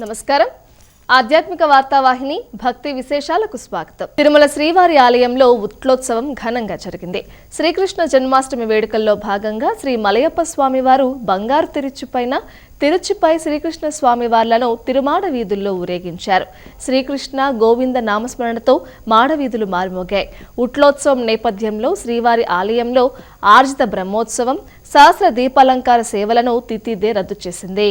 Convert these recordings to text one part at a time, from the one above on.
నమస్కారం. ఆధ్యాత్మిక వార్తావాహిని భక్తి విశేషాలకు స్వాగతం. తిరుమల శ్రీవారి ఆలయంలో ఉత్లోత్సవం ఘనంగా జరిగింది. శ్రీకృష్ణ జన్మాష్టమి వేడుకల్లో భాగంగా శ్రీ మలయప్ప స్వామివారు బంగారు తిరుచుపైన తిరుచిపై శ్రీకృష్ణ స్వామివార్లను తిరుమాడ వీధుల్లో ఊరేగించారు. శ్రీకృష్ణ గోవింద నామస్మరణతో మాడవీధులు మారుమోగాయి. ఉట్లోత్సవం నేపథ్యంలో శ్రీవారి ఆలయంలో ఆర్జిత బ్రహ్మోత్సవం సహస్ర దీపాలంకార సేవలను తితిదే రద్దు చేసింది.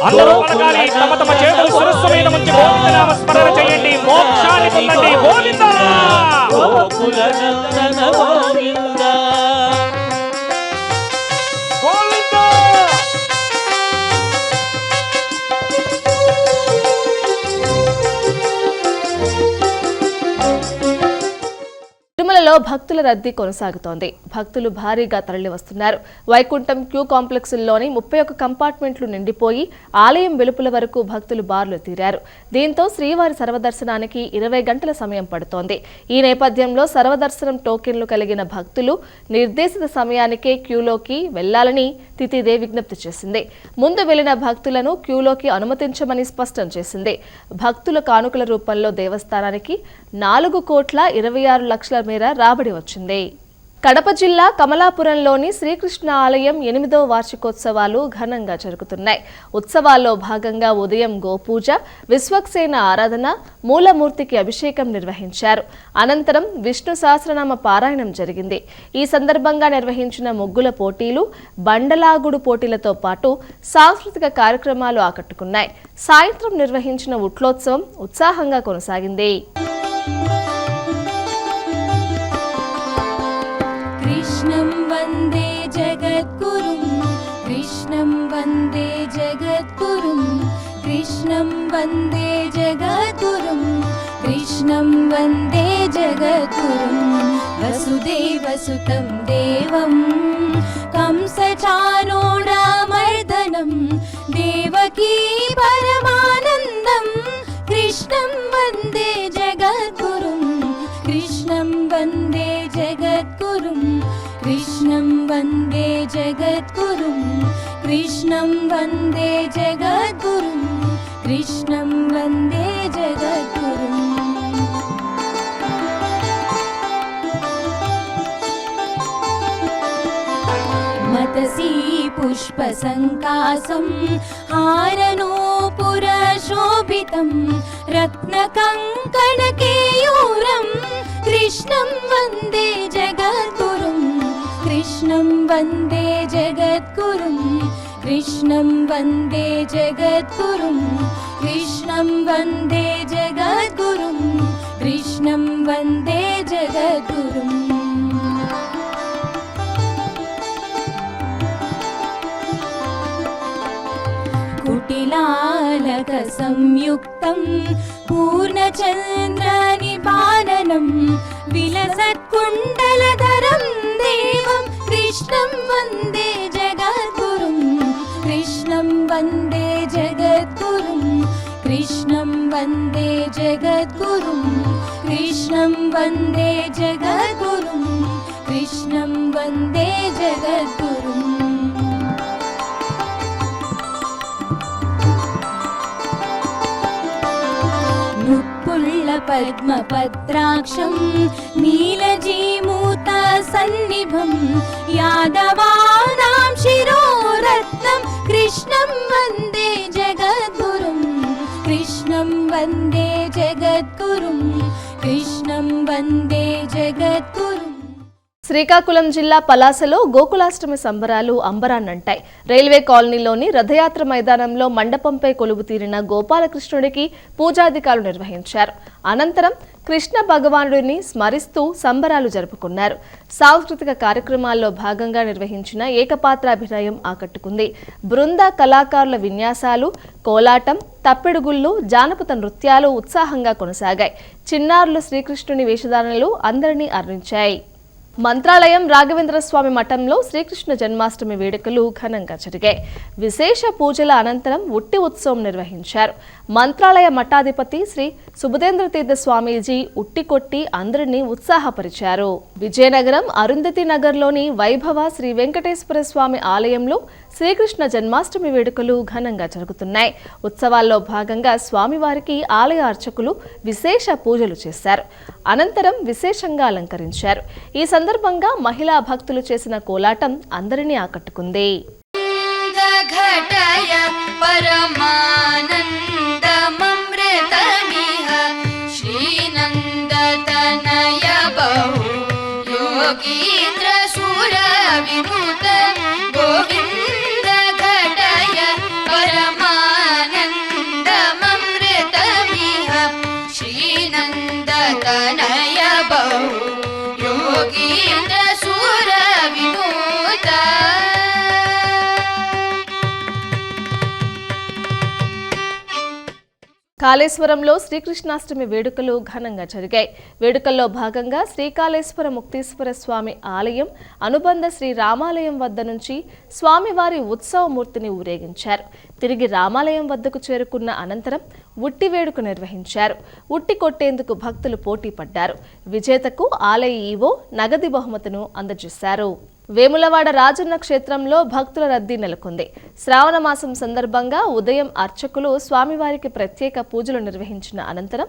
అందరూ తమ తమ చేతులు శిరస్సు మీద రద్దీ కొనసాగుతోంది. భక్తులు భారీగా తరలి వస్తున్నారు వైకుంఠం క్యూ కాంప్లెక్స్లోని ముప్పై ఒక్క కంపార్ట్మెంట్లు నిండిపోయి ఆలయం వెలుపల వరకు భక్తులు బార్లు తీరారు. దీంతో శ్రీవారి సర్వదర్శనానికి ఇరవై గంటల సమయం పడుతోంది. ఈ నేపథ్యంలో సర్వదర్శనం టోకెన్లు కలిగిన భక్తులు నిర్దేశిత సమయానికే క్యూలోకి వెళ్ళాలని తితిదే విజ్ఞప్తి చేసింది. ముందు వెళ్ళిన భక్తులను క్యూలోకి అనుమతించమని స్పష్టం చేసింది. భక్తుల కానుకల రూపంలో దేవస్థానానికి నాలుగు కోట్ల ఇరవై ఆరు లక్షల మేర రాబడి వచ్చింది. కడప జిల్లా కమలాపురంలోని శ్రీకృష్ణ ఆలయం ఎనిమిదో వార్షికోత్సవాలు ఘనంగా జరుగుతున్నాయి. ఉత్సవాల్లో భాగంగా ఉదయం గోపూజ విశ్వక్సేన ఆరాధన మూలమూర్తికి అభిషేకం నిర్వహించారు. అనంతరం విష్ణు సహస్రనామ పారాయణం జరిగింది. ఈ సందర్భంగా నిర్వహించిన ముగ్గుల పోటీలు బండలాగుడు పోటీలతో పాటు సాంస్కృతిక కార్యక్రమాలు ఆకట్టుకున్నాయి. సాయంత్రం నిర్వహించిన ఉట్లోత్సవం ఉత్సాహంగా కొనసాగింది. वन्दे जगद्गुरुं कृष्णं वन्दे जगद्गुरुं कृष्णं वन्दे जगद्गुरुं कृष्णं वन्दे जगद्गुरुं वसुदेवसुतं देवं कंसचानोडामर्दनं देवकी परमानन्दं कृष्णं वन्दे जगद्गुरुं कृष्णं वन्दे जगद्गुरुं कृष्णं वन्दे जगद्गुरुं कृष्णं वन्दे जगद्गुरुम् मतसि पुष्पसङ्कासं हारनूपुरशोभितं रत्नकङ्कणकेयूरं कृष्णं वन्दे जगद्गुरुं कृष्णं वन्दे जगद्गुरुं कृष्णं वन्दे जगद्गुरुं कृष्णं वन्दे जगद्गुरुं कृष्णं वन्दे जगद्गुरुम् कुटिलालकसंयुक्तं पूर्णचन्द्रनिपालनं विलसत्कुण्डलधरं देवं कृष्णं वन्दे जगद्गुरुं कृष्णं वन्दे जगद्गुरुं कृष्णं वन्दे जगद्गुरुं कृष्णं वन्दे जगद्गुरुं कृष्णं वन्दे जगद्गुरुम् पद्मपत्राक्षं नीलजीमूतसन्निभं यादवानां शिरोरत्नं कृष्णं वन्दे जगद्गुरुं कृष्णं वन्दे जगद्गुरुं कृष्णं वन्दे जगद्गुरुम् శ్రీకాకుళం జిల్లా పలాసలో గోకులాష్టమి సంబరాలు అంబరాన్నంటాయి. రైల్వే కాలనీలోని రథయాత్ర మైదానంలో మండపంపై కొలువు తీరిన గోపాలకృష్ణుడికి పూజాధికారులు నిర్వహించారు. అనంతరం కృష్ణ భగవానుడిని స్మరిస్తూ సంబరాలు జరుపుకున్నారు. సాంస్కృతిక కార్యక్రమాల్లో భాగంగా నిర్వహించిన ఏకపాత్రాభినయం ఆకట్టుకుంది. బృంద కళాకారుల విన్యాసాలు కోలాటం తప్పెడుగుళ్ళు జానపద నృత్యాలు ఉత్సాహంగా కొనసాగాయి. చిన్నారుల శ్రీకృష్ణుని వేషధారణలు అందరినీ అర్రించాయి మంత్రాలయం రాఘవేంద్ర స్వామి మఠంలో శ్రీకృష్ణ జన్మాష్టమి వేడుకలు ఘనంగా జరిగాయి. విశేష పూజల అనంతరం ఉట్టి ఉత్సవం నిర్వహించారు. మంత్రాలయ మఠాధిపతి శ్రీ సుబుధేంద్ర తీర్థ స్వామీజీ ఉట్టి కొట్టి అందరినీ ఉత్సాహపరిచారు. విజయనగరం అరుంధతి నగర్లోని వైభవ శ్రీ వెంకటేశ్వర స్వామి ఆలయంలో శ్రీకృష్ణ జన్మాష్టమి వేడుకలు ఘనంగా జరుగుతున్నాయి. ఉత్సవాల్లో భాగంగా స్వామివారికి ఆలయ అర్చకులు విశేష పూజలు చేశారు. అనంతరం విశేషంగా అలంకరించారు. ఈ సందర్భంగా మహిళా భక్తులు చేసిన కోలాటం అందరినీ ఆకట్టుకుంది. పరమాన కాళేశ్వరంలో శ్రీకృష్ణాష్టమి వేడుకలు ఘనంగా జరిగాయి. వేడుకల్లో భాగంగా శ్రీకాళేశ్వర ముక్తీశ్వర స్వామి ఆలయం అనుబంధ శ్రీ రామాలయం వద్ద నుంచి స్వామివారి ఉత్సవమూర్తిని ఊరేగించారు. తిరిగి రామాలయం వద్దకు చేరుకున్న అనంతరం ఉట్టి వేడుక నిర్వహించారు. ఉట్టి కొట్టేందుకు భక్తులు పోటీ పడ్డారు. విజేతకు ఆలయ ఈవో నగది బహుమతును అందజేశారు. వేములవాడ రాజన్న క్షేత్రంలో భక్తుల రద్దీ నెలకొంది. శ్రావణ మాసం సందర్భంగా ఉదయం అర్చకులు స్వామివారికి ప్రత్యేక పూజలు నిర్వహించిన అనంతరం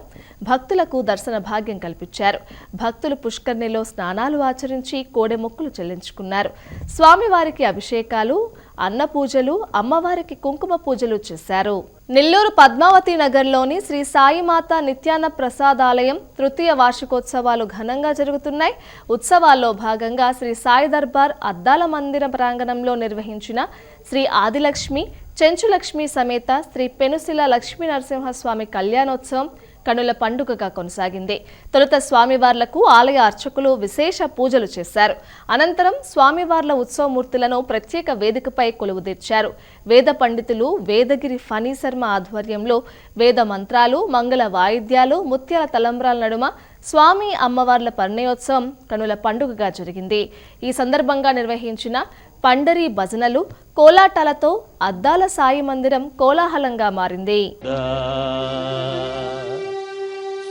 భక్తులకు దర్శన భాగ్యం కల్పించారు. భక్తులు పుష్కర్ణిలో స్నానాలు ఆచరించి కోడె మొక్కులు చెల్లించుకున్నారు. స్వామివారికి అభిషేకాలు అన్న పూజలు అమ్మవారికి కుంకుమ పూజలు చేశారు. నెల్లూరు పద్మావతి నగర్లోని శ్రీ సాయిమాత నిత్యాన ప్రసాదాలయం తృతీయ వార్షికోత్సవాలు ఘనంగా జరుగుతున్నాయి. ఉత్సవాల్లో భాగంగా శ్రీ సాయి దర్బార్ అద్దాల మందిర ప్రాంగణంలో నిర్వహించిన శ్రీ ఆదిలక్ష్మి చెంచులక్ష్మి సమేత శ్రీ పెనుశిల లక్ష్మీ నరసింహస్వామి కళ్యాణోత్సవం కనుల పండుగగా కొనసాగింది. తొలుత స్వామివార్లకు ఆలయ అర్చకులు విశేష పూజలు చేశారు. అనంతరం స్వామివార్ల ఉత్సవమూర్తులను ప్రత్యేక వేదికపై కొలువుదీర్చారు. వేద పండితులు వేదగిరి ఫణీ శర్మ ఆధ్వర్యంలో వేద మంత్రాలు మంగళ వాయిద్యాలు ముత్యాల తలంబ్రాల నడుమ స్వామి అమ్మవార్ల పర్ణయోత్సవం కనుల పండుగగా జరిగింది. ఈ సందర్భంగా నిర్వహించిన పండరి భజనలు కోలాటాలతో అద్దాల సాయి మందిరం కోలాహలంగా మారింది.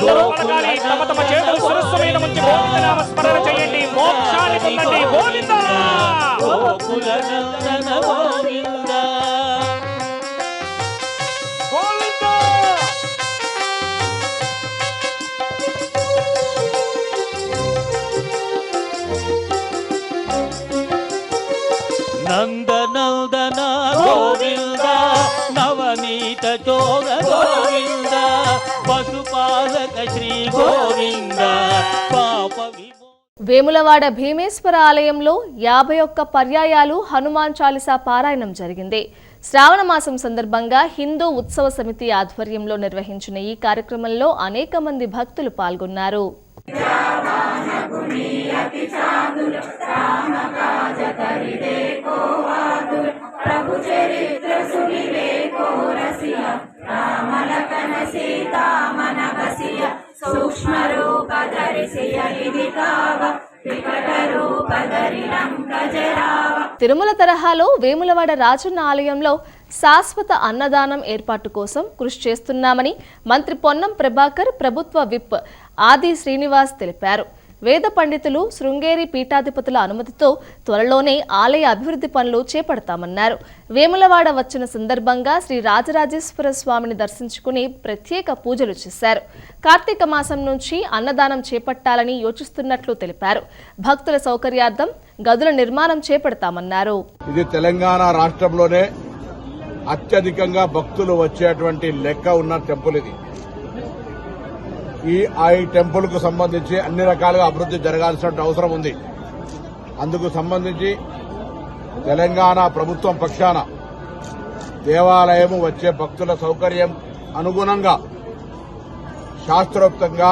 అందరూ పలకాలి తమ తమ చేతులు శిరస్సు మీద ఉంచి గోవిందనామ స్మరణ చేయండి. మోక్షాన్ని పొందండి. గోవింద గోకుల నందన గోవింద వేములవాడ భీమేశ్వర ఆలయంలో యాభై ఒక్క పర్యాయాలు హనుమాన్ చాలీసా పారాయణం జరిగింది. శ్రావణ మాసం సందర్భంగా హిందూ ఉత్సవ సమితి ఆధ్వర్యంలో నిర్వహించిన ఈ కార్యక్రమంలో అనేక మంది భక్తులు పాల్గొన్నారు. తిరుమల తరహాలో వేములవాడ రాజన్న ఆలయంలో శాశ్వత అన్నదానం ఏర్పాటు కోసం కృషి చేస్తున్నామని మంత్రి పొన్నం ప్రభాకర్ ప్రభుత్వ విప్ ఆది శ్రీనివాస్ తెలిపారు. వేద పండితులు శృంగేరి పీఠాధిపతుల అనుమతితో త్వరలోనే ఆలయ అభివృద్ధి పనులు చేపడతామన్నారు. వేములవాడ వచ్చిన సందర్భంగా శ్రీ రాజరాజేశ్వర స్వామిని దర్శించుకుని ప్రత్యేక పూజలు చేశారు. కార్తీక మాసం నుంచి అన్నదానం చేపట్టాలని యోచిస్తున్నట్లు తెలిపారు. భక్తుల సౌకర్యార్థం గదుల నిర్మాణం చేపడతామన్నారు. ఇది తెలంగాణ రాష్ట్రంలోనే అత్యధికంగా భక్తులు వచ్చేటువంటి లెక్క ఉన్న టెంపుల్ ఇది. ఈ ఆ టెంపుల్కు సంబంధించి అన్ని రకాలుగా అభివృద్ధి జరగాల్సిన అవసరం ఉంది. అందుకు సంబంధించి తెలంగాణ ప్రభుత్వం పక్షాన దేవాలయము వచ్చే భక్తుల సౌకర్యం అనుగుణంగా శాస్త్రోక్తంగా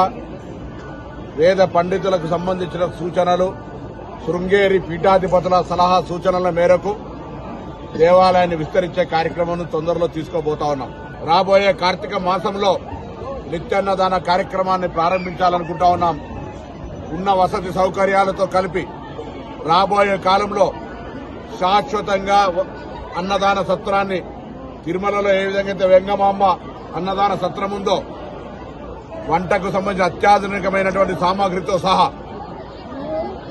వేద పండితులకు సంబంధించిన సూచనలు శృంగేరి పీఠాధిపతుల సలహా సూచనల మేరకు దేవాలయాన్ని విస్తరించే కార్యక్రమం తొందరలో తీసుకోబోతా ఉన్నాం. రాబోయే కార్తీక మాసంలో నిత్యాన్నదాన కార్యక్రమాన్ని ప్రారంభించాలనుకుంటా ఉన్నాం. ఉన్న వసతి సౌకర్యాలతో కలిపి రాబోయే కాలంలో శాశ్వతంగా అన్నదాన సత్రాన్ని తిరుమలలో ఏ విధంగా అయితే వెంగమాంబ అన్నదాన సత్రం ఉందో వంటకు సంబంధించిన అత్యాధునికమైనటువంటి సామాగ్రితో సహా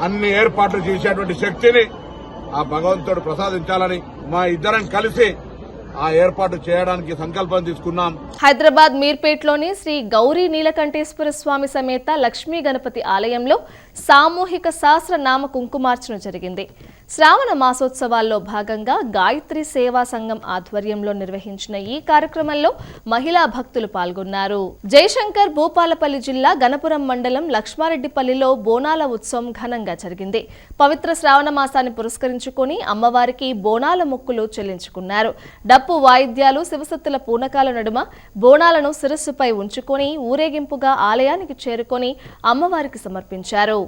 అన్ని ఏర్పాట్లు చేసేటువంటి శక్తిని ఆ భగవంతుడు ప్రసాదించాలని మా ఇద్దరం కలిసి ఆ ఏర్పాటు చేయడానికి సంకల్పం తీసుకున్నాం. హైదరాబాద్ మీర్పేట్లోని శ్రీ గౌరీ నీలకంఠేశ్వర స్వామి సమేత లక్ష్మీ గణపతి ఆలయంలో సామూహిక శాస్త్ర నామ కుంకుమార్చన జరిగింది. శ్రావణ మాసోత్సవాల్లో భాగంగా గాయత్రి సేవా సంఘం ఆధ్వర్యంలో నిర్వహించిన ఈ కార్యక్రమంలో మహిళా భక్తులు పాల్గొన్నారు. జయశంకర్ భూపాలపల్లి జిల్లా గణపురం మండలం లక్ష్మారెడ్డిపల్లిలో బోనాల ఉత్సవం ఘనంగా జరిగింది. పవిత్ర శ్రావణ మాసాన్ని పురస్కరించుకొని అమ్మవారికి బోనాల మొక్కులు చెల్లించుకున్నారు. డప్పు వాయిద్యాలు శివసత్తుల పూనకాల నడుమ బోనాలను శిరస్సుపై ఉంచుకొని ఊరేగింపుగా ఆలయానికి చేరుకొని అమ్మవారికి సమర్పించారు.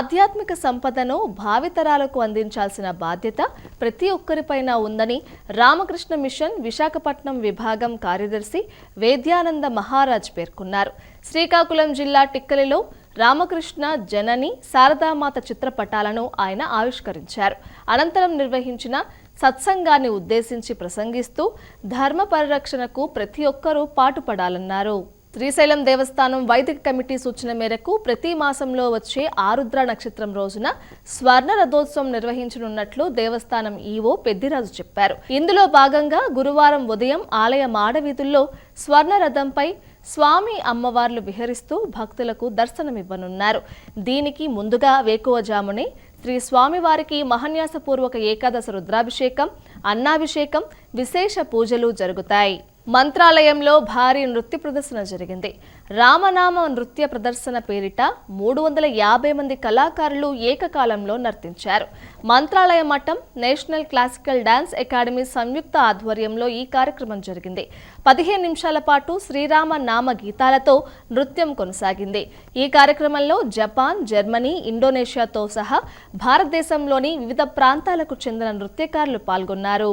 ఆధ్యాత్మిక సంపదను భావితరాలకు అందించాల్సిన బాధ్యత ప్రతి ఒక్కరిపైన ఉందని రామకృష్ణ మిషన్ విశాఖపట్నం విభాగం కార్యదర్శి వేద్యానంద మహారాజ్ పేర్కొన్నారు. శ్రీకాకుళం జిల్లా టిక్కలిలో రామకృష్ణ జనని శారదామాత చిత్రపటాలను ఆయన ఆవిష్కరించారు. అనంతరం నిర్వహించిన సత్సంగాన్ని ఉద్దేశించి ప్రసంగిస్తూ ధర్మ పరిరక్షణకు ప్రతి ఒక్కరూ పాటుపడాలన్నారు. శ్రీశైలం దేవస్థానం వైదిక కమిటీ సూచన మేరకు ప్రతి మాసంలో వచ్చే ఆరుద్ర నక్షత్రం రోజున స్వర్ణ రథోత్సవం నిర్వహించనున్నట్లు దేవస్థానం ఈవో పెద్దిరాజు చెప్పారు. ఇందులో భాగంగా గురువారం ఉదయం ఆలయ మాడవీధుల్లో స్వర్ణ రథంపై స్వామి అమ్మవార్లు విహరిస్తూ భక్తులకు దర్శనమివ్వనున్నారు. దీనికి ముందుగా వేకువజామునే శ్రీ స్వామివారికి మహన్యాసపూర్వక ఏకాదశ రుద్రాభిషేకం అన్నాభిషేకం విశేష పూజలు జరుగుతాయి. మంత్రాలయంలో భారీ నృత్య ప్రదర్శన జరిగింది. రామనామ నృత్య ప్రదర్శన పేరిట మూడు వందల యాభై మంది కళాకారులు ఏకకాలంలో నర్తించారు. మంత్రాలయ మఠం నేషనల్ క్లాసికల్ డాన్స్ అకాడమీ సంయుక్త ఆధ్వర్యంలో ఈ కార్యక్రమం జరిగింది. పదిహేను నిమిషాల పాటు శ్రీరామ నామ గీతాలతో నృత్యం కొనసాగింది. ఈ కార్యక్రమంలో జపాన్ జర్మనీ ఇండోనేషియాతో సహా భారతదేశంలోని వివిధ ప్రాంతాలకు చెందిన నృత్యకారులు పాల్గొన్నారు.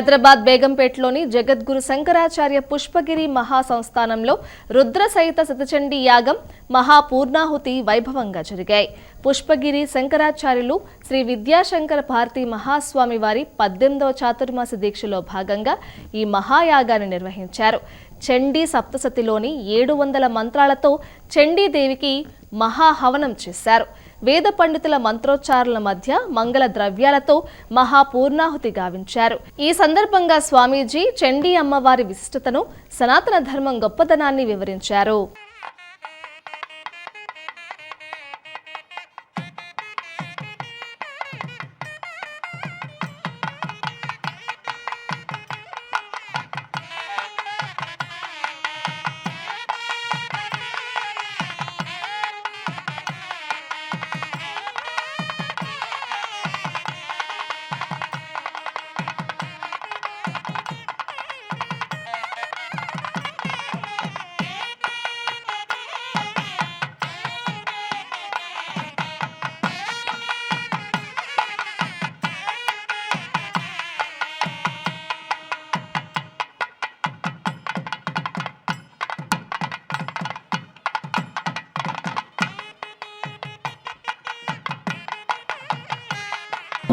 హైదరాబాద్ బేగంపేటలోని జగద్గురు శంకరాచార్య పుష్పగిరి మహాసంస్థానంలో రుద్ర సహిత శతచండీ యాగం మహాపూర్ణాహుతి వైభవంగా జరిగాయి. పుష్పగిరి శంకరాచార్యులు శ్రీ విద్యాశంకర భారతి మహాస్వామి వారి పద్దెనిమిదవ చాతుర్మాస దీక్షలో భాగంగా ఈ మహాయాగాన్ని నిర్వహించారు. చండీ సప్తసతిలోని ఏడు వందల మంత్రాలతో చండీదేవికి మహాహవనం చేశారు. వేద పండితుల మంత్రోచ్చారణల మధ్య మంగళ ద్రవ్యాలతో మహాపూర్ణాహుతి గావించారు. ఈ సందర్భంగా స్వామీజీ చండీ అమ్మవారి విశిష్టతను సనాతన ధర్మం గొప్పదనాన్ని వివరించారు.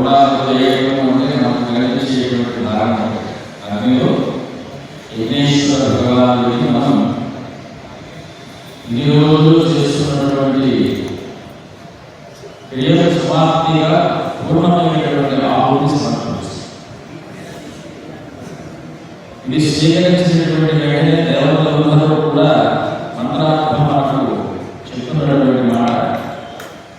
పునాది చేయడం అంటే మనకు కనిపించేటువంటి నారాయణ అందులో యజ్ఞేశ్వర భగవాన్